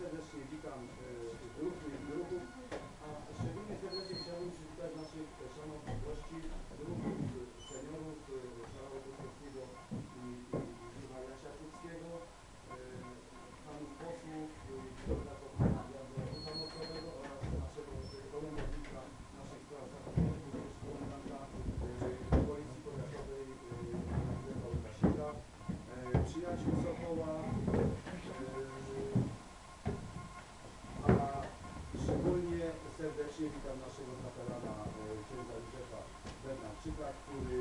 serdecznie witam e, druhnych druhów, Mm-hmm.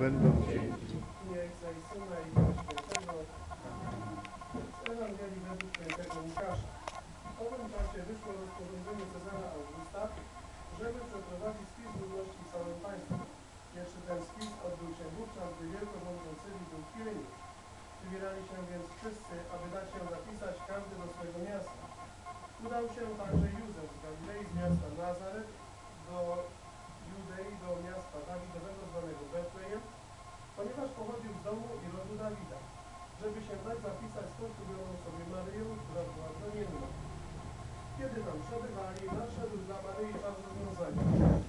Będą i Ojca i Syna i Ducha Świętego. Z Ewangelii według świętego Łukasza. W owym czasie wyszło Cezara Augusta, żeby przeprowadzić spis ludności w całym państwie. Pierwszy ten spis odbył się wówczas, gdy wielkomądrzący był Kirynie. Wybierali się więc wszyscy, aby dać się zapisać każdy do swojego miasta. Udał się także Józef z Galilei z miasta Nazaret do Judei, do miasta Dawidowego zwanego Betlejem, ponieważ pochodził z domu i rodu Dawida, żeby się dać zapisać postulioną sobie Maryją, która była znamienna. Kiedy tam przebywali, nadszedł dla Maryi czas rozwiązania.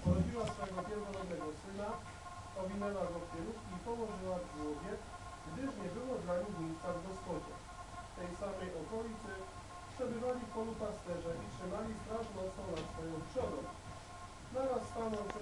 Porodziła swojego pierworodnego syna, owinęła go w pieluszki i położyła w głowie, gdyż nie było dla nich miejsca w gospodzie. W tej samej okolicy przebywali w polu pasterze i trzymali straż nocną nad swoją trzodą. Naraz stanął się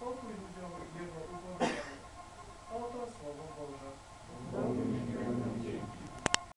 appropriate